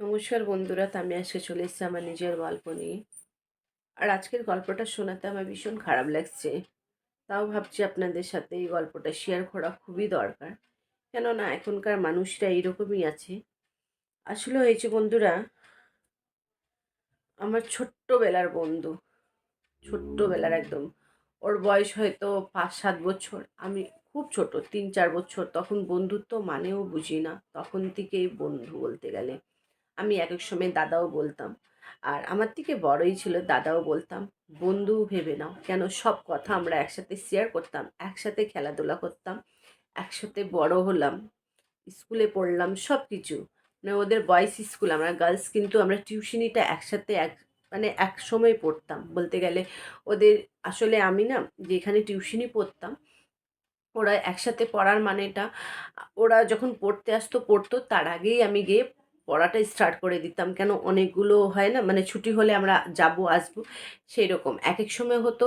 নমস্কার বন্ধুরা আমি আজকে চলে এসেছি আমার নিজের গল্প নিয়ে। আর আজকের গল্পটা শোনাতে আমার ভীষণ খারাপ লাগছে। তাও ভাবছি আপনাদের সাথে এই গল্পটা শেয়ার করা খুবই দরকার। কেননা এখনকার মানুষরা এইরকমই আছে। আসলে হয়েছে বন্ধুরা, আমার ছোট্টবেলার বন্ধু, ছোট্টবেলার একদম। ওর বয়স হয়তো পাঁচ সাত বছর, আমি খুব ছোট তিন চার বছর, তখন বন্ধুত্ব মানেও বুঝি না, তখন থেকেই বন্ধু বলতে গেলে। আমি এক এক সময় দাদাও বলতাম। আর আমার থেকে বড়ই ছিল দাদাও বলতাম, বন্ধু, ভেবে নাও। কেন সব কথা আমরা একসাথে শেয়ার করতাম, একসাথে খেলাধুলা করতাম, একসাথে বড় হলাম স্কুলে পড়লাম সব কিছু মানে ওদের বয়েজ স্কুল আমরা গার্লস কিন্তু আমরা টিউশনিটা একসাথে এক মানে এক সময় পড়তাম। বলতে গেলে ওদের, আসলে আমি না যেখানে টিউশনি পড়তাম, ওরা একসাথে পড়ার মানেটা, ওরা যখন পড়তে আসতো, পড়তো, তার আগেই আমি গিয়ে পড়াটা স্টার্ট করে দিতাম। কেন অনেকগুলো হয় না? মানে ছুটি হলে আমরা যাব, আসব সেই রকম এক এক সময় হতো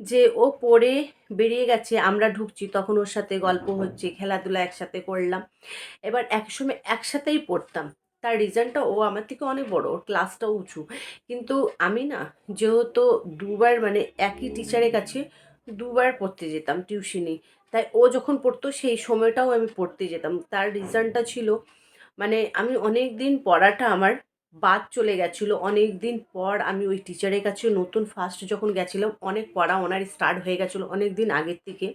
যে ও পড়ে বেরিয়ে গেছে, আমরা ঢুকছি, তখন ওর সাথে গল্প হচ্ছে, খেলাধুলা একসাথে করলাম। এবার এক সময় একসাথেই পড়তাম। তার রিজনটা ও আমার থেকে অনেক বড়, ওর ক্লাসটাও উঁচু। কিন্তু আমি না, যেহেতু দুবার মানে একই টিচারের কাছে দুবার পড়তে যেতাম টিউশনি তাই ও যখন পড়তো, সেই সময়টাও আমি পড়তে যেতাম। তার রিজনটা ছিল মানে আমি অনেক দিন পড়াটা আমার বাদ চলে গেছিল। অনেক দিন পর আমি ওই টিচারের কাছে নতুন ফার্স্ট যখন গেছিলাম, অনেক পড়া ওনার স্টার্ট হয়ে গেছিল অনেক দিন আগের থেকে।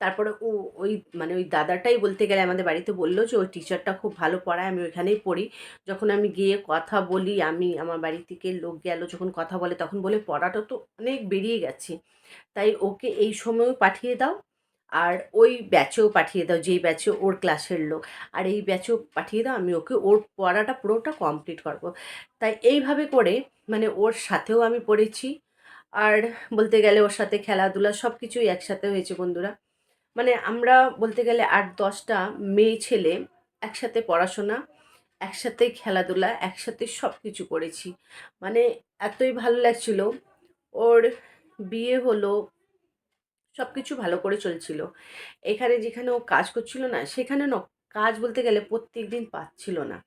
তারপরে ও ওই মানে ওই দাদাটাই বলতে গেলে আমাদের বাড়িতে বলল যে, ওই টিচারটা খুব ভালো পড়ায়, আমি ওইখানেই পড়ি। যখন আমি গিয়ে কথা বলি, আমি আমার বাড়ি থেকে লোক গেল, যখন কথা বলে, তখন বলে, পড়াটা তো অনেক বেরিয়ে গেছে। তাই ওকে এই সময়ও পাঠিয়ে দাও আর ওই ব্যাচেও পাঠিয়ে দাও, যেই ব্যাচে ওর ক্লাসের লোক। আর এই ব্যাচেও পাঠিয়ে দাও, আমি ওকে ওর পড়াটা পুরোটা কমপ্লিট করব। তাই এইভাবে করে মানে ওর সাথেও আমি পড়েছি। আর বলতে গেলে ওর সাথে খেলাধুলা সব কিছুই একসাথে হয়েছে বন্ধুরা। মানে আমরা বলতে গেলে আট দশটা মেয়ে ছেলে একসাথে পড়াশোনা, একসাথে খেলাধুলা, একসাথে সব কিছু করেছি। মানে এতই ভালো লাগছিল। ওর বিয়ে হলো সব কিছু ভালো করে চলছিল। এখানে যেখানে ও কাজ করছিল না, সেখানে না কাজ বলতে গেলে প্রত্যেক দিন পাচ্ছিল না।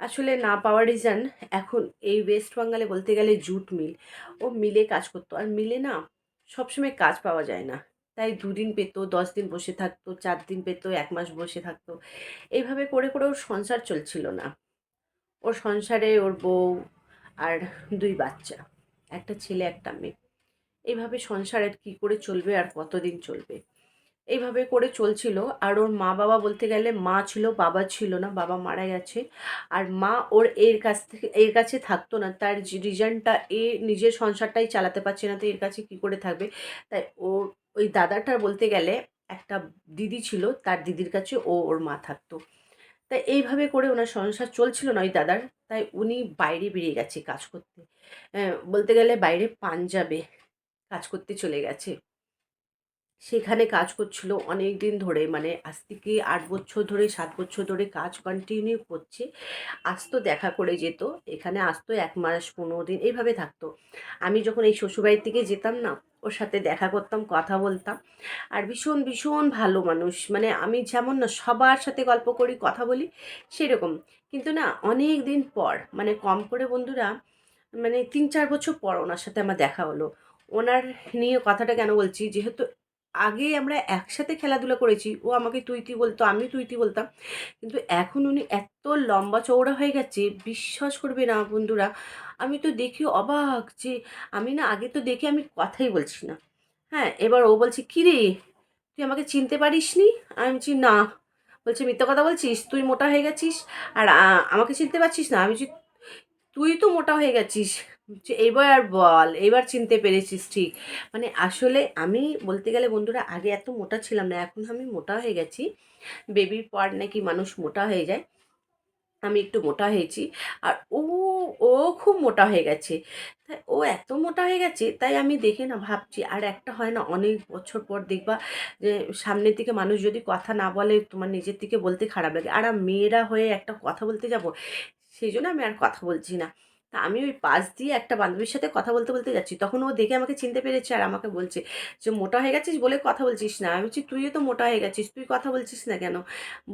আসলে না পাওয়ার রিজন এখন এই ওয়েস্ট বেঙ্গলে বলতে গেলে জুট মিল। ও মিলে কাজ করতো, আর মিলে না সবসময় কাজ পাওয়া যায় না। তাই দুদিন পেতো, দশ দিন বসে থাকতো, চার দিন পেতো, এক মাস বসে থাকতো। এইভাবে করে করে ওর সংসার চলছিল না। ওর সংসারে ওর বউ আর দুই বাচ্চা, একটা ছেলে, একটা মেয়ে। এইভাবে সংসার আর কী করে চলবে আর কতদিন চলবে? এইভাবে করে চলছিল। আর ওর মা বাবা বলতে গেলে মা ছিল, বাবা ছিল না, বাবা মারা গেছে। আর মা ওর এর কাছ থেকে, এর কাছে থাকতো না। তার রিজনটা, এ নিজের সংসারটাই চালাতে পারছে না, তো এর কাছে কী করে থাকবে? তাই ওর, ওই দাদাটার বলতে গেলে একটা দিদি ছিল, তার দিদির কাছে ও ওর মা থাকতো। তাই এইভাবে করে ওনার সংসার চলছিল না ওই দাদার। তাই উনি বাইরে বেরিয়ে গেছে কাজ করতে। বলতে গেলে বাইরে পাঞ্জাবে। কাজ করতে চলে গেছে। সেখানে কাজ করছিল অনেক দিন ধরে মানে আজ থেকে আট বছর ধরে, সাত বছর ধরে কাজ কন্টিনিউ করছে। আসতো দেখা করে যেত, এখানে আসতো এক মাস পনেরো দিন, এইভাবে থাকতো। আমি যখন এই শ্বশুরবাড়ির থেকে যেতাম না, ওর সাথে দেখা করতাম, কথা বলতাম। আর ভীষণ ভীষণ ভালো মানুষ মানে আমি যেমন না সবার সাথে গল্প করি, কথা বলি, সেরকম। কিন্তু না, অনেক দিন পর মানে কম করে বন্ধুরা মানে তিন চার বছর পর ওনার সাথে আমার দেখা হলো। ওনার নিয়ে কথাটা কেন বলছি? যেহেতু আগে আমরা একসাথে খেলাধুলা করেছি, ও আমাকে তুই তুই বলতো, আমি তুই তুই বলতাম। কিন্তু এখন উনি এত লম্বা চৌড়া হয়ে গেছে, বিশ্বাস করবে না বন্ধুরা, আমি তো দেখি অবাক যে আমি না আগে তো দেখে আমি কথাই বলছি না। হ্যাঁ এবার ও বলছে, কী রে? তুই আমাকে চিনতে পারিস নি আমি বলছি, না। বলছে, মিথ্যা কথা বলছিস? তুই মোটা হয়ে গেছিস? আর আমাকে চিনতে পারছিস না? আমি তুই তো মোটা হয়ে গেছিস। যে এবার বল, এবার চিনতে পেরেছিস, ঠিক। মানে আসলে আমি বলতে গেলে বন্ধুরা আগে এত মোটা ছিলাম না, এখন আমি মোটা হয়ে গেছি। বেবির পর নাকি মানুষ মোটা হয়ে যায়। আমি একটু মোটা হয়েছি আর ও ও খুব মোটা হয়ে গেছে। তাই ও এত মোটা হয়ে গেছে, তাই আমি দেখে না ভাবছি, আর একটা হয় না, অনেক বছর পর দেখবা যে সামনের দিকে মানুষ যদি কথা না বলে, তোমার নিজের দিকে বলতে খারাপ লাগে। আর মেয়েরা হয়ে একটা কথা বলতে যাব, সেই জন্য আমি আর কথা বলছি না। তা আমি ওই পাশ দিয়ে একটা বান্ধবীর সাথে কথা বলতে বলতে যাচ্ছি। তখন ও দেখে আমাকে চিনতে পেরেছে আর আমাকে বলছে যে, মোটা হয়ে গেছিস বলে কথা বলছিস না। আমি বলছি, তুইও তো মোটা হয়ে গেছিস, তুই কথা বলছিস না কেন?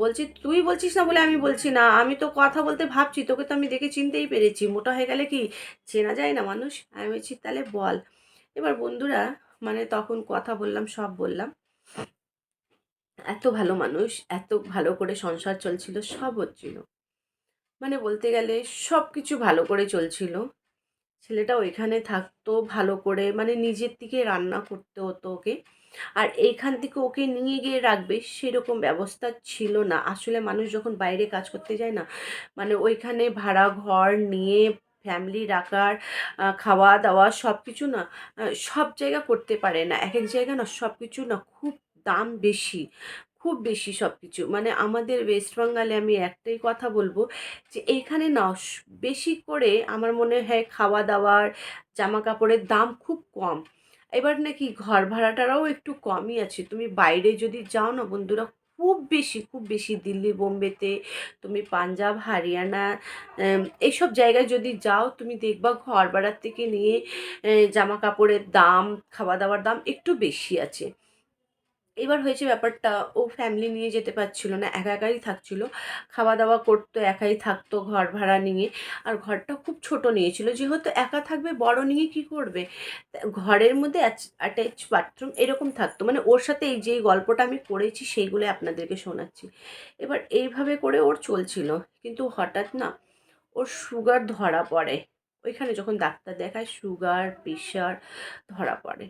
বলছি, তুই বলছিস না বলে আমি বলছি না, আমি তো কথা বলতে ভাবছি, তোকে তো আমি দেখে চিনতেই পেরেছি। মোটা হয়ে গেলে কি চেনা যায় না মানুষ? আমি বলছি, তাহলে বল। এবার বন্ধুরা মানে তখন কথা বললাম, সব বললাম। এত ভালো মানুষ, এত ভালো করে সংসার চলছিল, সব হচ্ছিল। মানে বলতে গেলে সব কিছু ভালো করে চলছিল। ছেলেটা ওইখানে থাকতো ভালো করে মানে নিজের থেকে রান্না করতে হতো ওকে। আর এইখান থেকে ওকে নিয়ে গিয়ে রাখবে সেরকম ব্যবস্থা ছিল না। আসলে মানুষ যখন বাইরে কাজ করতে যায় না মানে ওইখানে ভাড়া, ঘর নিয়ে, ফ্যামিলি রাখার খাওয়া দাওয়া সব কিছু না সব জায়গা করতে পারে না। এক এক জায়গা না সব কিছু না খুব দাম বেশি। খুব বেশি সব কিছু মানে আমাদের ওয়েস্ট বেঙ্গলে আমি একটাই কথা বলব যে এইখানে না বেশি করে আমার মনে হয় খাওয়া দাওয়ার জামা কাপড়ের দাম খুব কম। এবার নাকি ঘর ভাড়াটারাও একটু কমই আছে। তুমি বাইরে যদি যাও না বন্ধুরা, খুব বেশি খুব বেশি। দিল্লি, বোম্বেতে তুমি পাঞ্জাব, হরিয়ানা এইসব জায়গায় যদি যাও, তুমি দেখবা ঘর ভাড়ার থেকে নিয়ে জামা কাপড়ের দাম খাওয়া দাওয়ার দাম একটু বেশি আছে। এবার হয়েছে ব্যাপারটা, ও ফ্যামিলি নিয়ে যেতে পারছিল না, একা একাই থাকছিল। খাওয়া দাওয়া করতো, একাই থাকতো ঘর ভাড়া নিয়ে। আর ঘরটা খুব ছোট নিয়েছিল, যেহেতু একা থাকবে, বড় নিয়ে কি করবে? ঘরের মধ্যে অ্যাটাচ বাথরুম এরকম থাকতো। মানে ওর সাথে এই যে গল্পটা আমি করেছি সেইগুলো আপনাদেরকে শোনাচ্ছি। এবার এইভাবে করে ওর চলছিল। কিন্তু হঠাৎ না, ওর সুগার ধরা পড়ে। ওইখানে যখন ডাক্তার দেখায় সুগার প্রেশার ধরা পড়ে।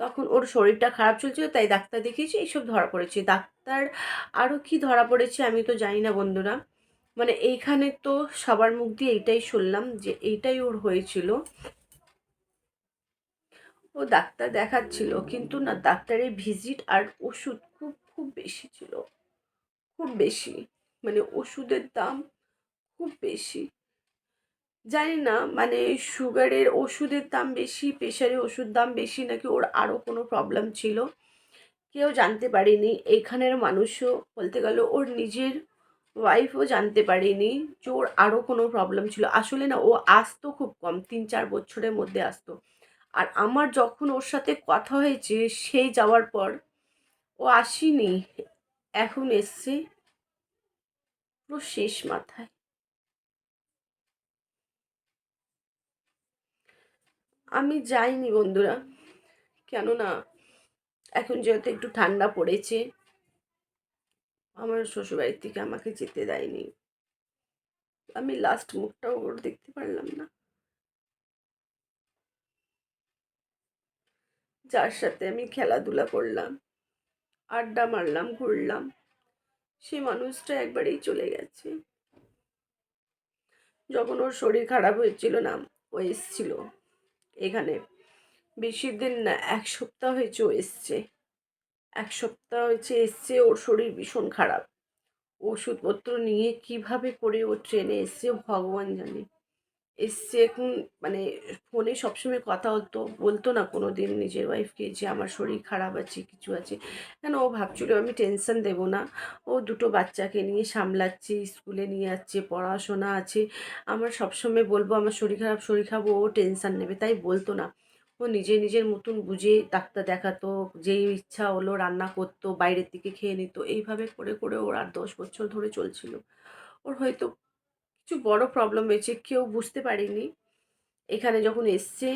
তখন ওর শরীরটা খারাপ চলছিল, তাই ডাক্তার দেখিয়েছি, এইসব ধরা পড়েছে। ডাক্তার আরও কি ধরা পড়েছে আমি তো জানি না বন্ধুরা। মানে এইখানে তো সবার মুখ দিয়ে এইটাই শুনলাম যে এইটাই ওর হয়েছিল। ও ডাক্তার দেখাচ্ছিল, কিন্তু না ডাক্তারের ভিজিট আর ওষুধ খুব খুব বেশি ছিল। খুব বেশি। মানে ওষুধের দাম খুব বেশি। জানি না মানে সুগারের ওষুধের দাম বেশি প্রেশারের ওষুধ দাম বেশি নাকি ওর আরও কোনো প্রবলেম ছিল? কেউ জানতে পারেনি। এইখানের মানুষও বলতে গেল ওর নিজের ওয়াইফও জানতে পারেনি যে ওর আরও কোনো প্রবলেম ছিল। আসলে না, ও আসতো খুব কম তিন চার বছরের মধ্যে আসতো। আর আমার যখন ওর সাথে কথা হয়েছে সেই যাওয়ার পর ও আসেনি, এখন এসছে পুরো শেষ মাথায়। আমি যাইনি বন্ধুরা। কেননা এখন যেহেতু একটু ঠান্ডা পড়েছে, আমার শ্বশুরবাড়ির থেকে আমাকে যেতে দেয়নি। আমি লাস্ট মুখটাও ওর দেখতে পারলাম না। যার সাথে আমি খেলাধুলা করলাম, আড্ডা মারলাম, ঘুরলাম, সে মানুষটা একবারেই চলে গেছে। যখন ওর শরীর খারাপ হয়েছিল না, ও এসছিল। এখানে বেশি দিন না, এক সপ্তাহ হয়েছে ও এসছে। এক সপ্তাহ হয়েছে এসছে, ওর শরীর ভীষণ খারাপ। ওষুধপত্র নিয়ে কীভাবে করে ও ট্রেনে এসছে ভগবান জানে। এসছে এখন মানে ফোনে সবসময় কথা হতো, বলতো না কোনো দিন নিজের ওয়াইফকে যে আমার শরীর খারাপ আছে, কিছু আছে। কেন ও ভাবছিল আমি টেনশন দেবো না। ও দুটো বাচ্চাকে নিয়ে সামলাচ্ছে, স্কুলে নিয়ে যাচ্ছে, পড়াশোনা আছে। আমার সবসময় বলব, আমার শরীর খারাপ শরীর খারাপ, ও টেনশন নেবে, তাই বলতো না। ও নিজে নিজের মতন বুঝে ডাক্তার দেখাতো, যেই ইচ্ছা হলো রান্না করতো, বাইরের দিকে খেয়ে নিত। এইভাবে করে করে ওর আর দশ বছর ধরে চলছিল। ওর হয়তো কিছু বড় প্রবলেম হয়েছে, কেউ বুঝতে পারিনি। এখানে যখন এসছে,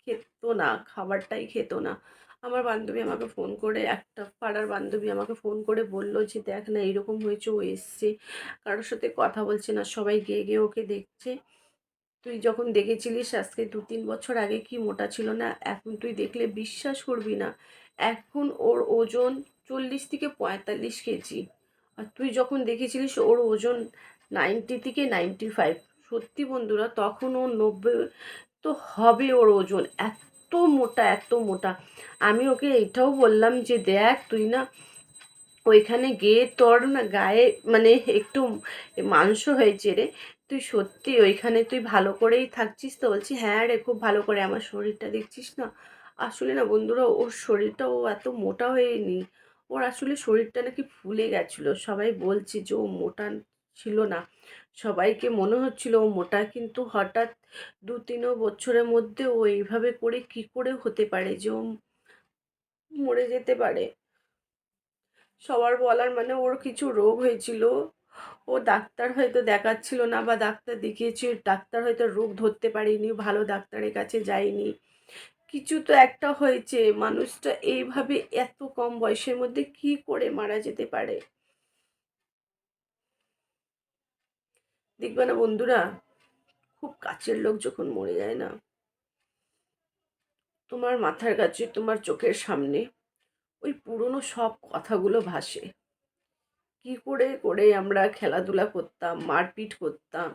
খেতো না, খাবারটাই খেতো না। আমার বান্ধবী আমাকে ফোন করে, একটা পাড়ার বান্ধবী আমাকে ফোন করে বলল যে, দেখ না, এরকম হয়েছে, ও এসছে। কারোর সাথে কথা বলছে না, সবাই গিয়ে গিয়ে ওকে দেখছে। তুই যখন দেখেছিলিস, আজকে দু তিন বছর আগে কি মোটা ছিল না, এখন তুই দেখলে বিশ্বাস করবি না। এখন ওর ওজন চল্লিশ থেকে পঁয়তাল্লিশ কেজি। আর তুই যখন দেখেছিলিস, ওর ওজন নাইনটি থেকে নাইনটি ফাইভ। সত্যি বন্ধুরা, তখন ও নব্বই তো হবে ওর ওজন, এত মোটা এত মোটা। আমি ওকে এটাও বললাম যে, দেখ, তুই না ওইখানে গিয়ে তোর না গায়ে মানে একটু মাংস হয়েছে রে। তুই সত্যি ওইখানে তুই ভালো করেই থাকছিস তো? বলছি হ্যাঁ রে, খুব ভালো করে। আমার শরীরটা দেখছিস না? আসলে না বন্ধুরা, ওর শরীরটা ও এত মোটা হয়নি। ওর আসলে শরীরটা নাকি ফুলে গেছিল। সবাই বলছে যে, ও মোটা ছিল না। সবাইকে মনে হচ্ছিল ও মোটা, কিন্তু হঠাৎ দু তিন বছরের মধ্যে ও এইভাবে করে কি করে হতে পারে যে ও মরে যেতে পারে। সবার বলার মানে ওর কিছু রোগ হয়েছিল। ও ডাক্তার হয়তো দেখাচ্ছিল না বা ডাক্তার দেখিয়েছে, ডাক্তার হয়তো রোগ ধরতে পারেনি, ভালো ডাক্তারের কাছে যায়নি। কিছু তো একটা হয়েছে, মানুষটা এইভাবে এত কম বয়সের মধ্যে কি করে মারা যেতে পারে? দেখবে না বন্ধুরা, খুব কাছের লোক যখন মরে যায় না, তোমার মাথার কাছে, তোমার চোখের সামনে ওই পুরনো সব কথাগুলো ভাসে। কি করে করে আমরা খেলাধুলা করতাম, মারপিট করতাম।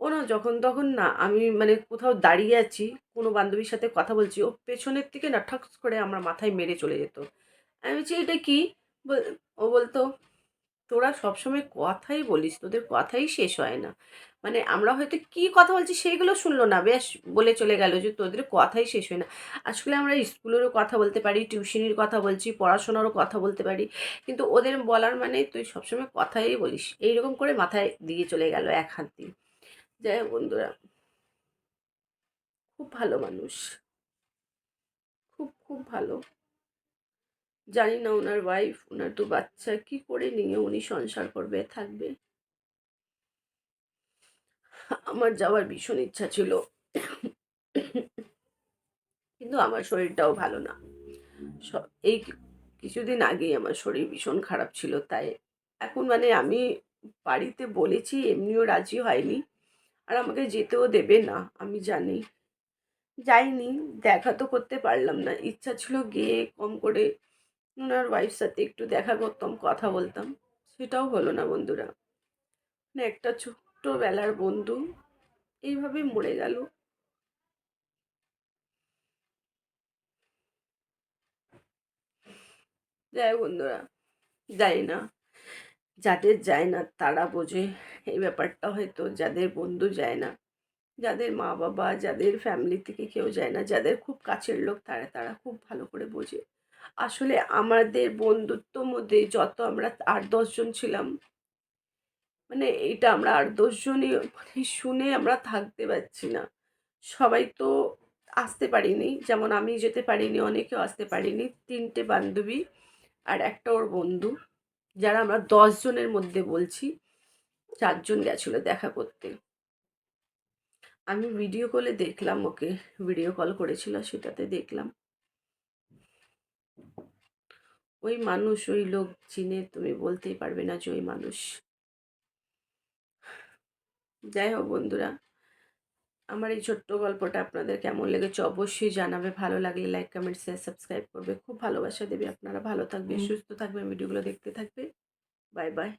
ও না, যখন তখন না, আমি মানে কোথাও দাঁড়িয়ে আছি, কোনো বান্ধবীর সাথে কথা বলছি, ও পেছনের থেকে না ঠাক করে আমার মাথায় মেরে চলে যেত। আমি বলছি, এটা কি? ও বলতো তোরা সবসময় কথাই বলিস, তোদের কথাই শেষ হয় না। মানে আমরা হয়তো কি কথা বলছি সেইগুলো শুনলো না, বেশ বলে চলে গেল যে তোদের কথাই শেষ হয় না। আসলে আমরা স্কুলেরও কথা বলতে পারি, টিউশনির কথা বলছি, পড়াশোনারও কথা বলতে পারি, কিন্তু ওদের বলার মানে তুই সবসময় কথাই বলিস। এইরকম করে মাথায় দিয়ে চলে গেল এক হাত দিয়ে। যাই হোক বন্ধুরা, খুব ভালো মানুষ। খুব খুব ভালো। জানি না ওনার ওয়াইফ ওনার দু বাচ্চা, কি করে নিয়ে উনি সংসার করবে, থাকবে? আমার যাওয়ার ভীষণ ইচ্ছা ছিল। কিন্তু আমার শরীরটাও ভালো না। এই কিছুদিন আগেই আমার শরীর ভীষণ খারাপ ছিল, তাই এখন মানে আমি বাড়িতে বলেছি, এমনিও রাজি হয়নি। আর আমাকে যেতেও দেবে না, আমি জানি। যাইনি, দেখা তো করতে পারলাম না। ইচ্ছা ছিল গিয়ে কম করে ওনার ওয়াইফ সাথে একটু দেখা করতাম, কথা বলতাম। সেটাও হলো না বন্ধুরা। মানে একটা ছোট্টবেলার বন্ধু, এইভাবে মরে গেল। যাই বন্ধুরা যাই না। যাদের যায় না, তারা বোঝে এই ব্যাপারটা হয়তো। যাদের বন্ধু যায় না, যাদের মা বাবা যাদের ফ্যামিলি থেকে কেউ যায় না, যাদের খুব কাছের লোক, তারা তারা খুব ভালো করে বোঝে। আসলে আমাদের বন্ধুত্ব মধ্যে যত আমরা আট দশজন ছিলাম মানে এটা আমরা আট দশজনই মানে শুনে আমরা থাকতে পারছি না। সবাই তো আসতে পারিনি, যেমন আমি যেতে পারিনি, অনেকেও আসতে পারিনি, তিনটে বান্ধবী আর একটা ওর বন্ধু, যারা আমরা দশ জনের মধ্যে বলছি, চারজন গেছিল দেখা করতে। আমি ভিডিও কলে দেখলাম ওকে ভিডিও কল করেছিল, সেটাতে দেখলাম। ওই মানুষ ওই লোক চিনে তুমি বলতেই পারবে না যে ওই মানুষ। যাই হোক বন্ধুরা আমার এই ছোট্ট গল্পটা আপনাদের কেমন লেগেছে অবশ্যই জানাবে। ভালো লাগলে লাইক কমেন্ট শেয়ার সাবস্ক্রাইব করবে। খুব ভালোবাসা দেবে আপনারা। ভালো থাকবে সুস্থ থাকবে ভিডিওগুলো দেখতে থাকবে। Bye bye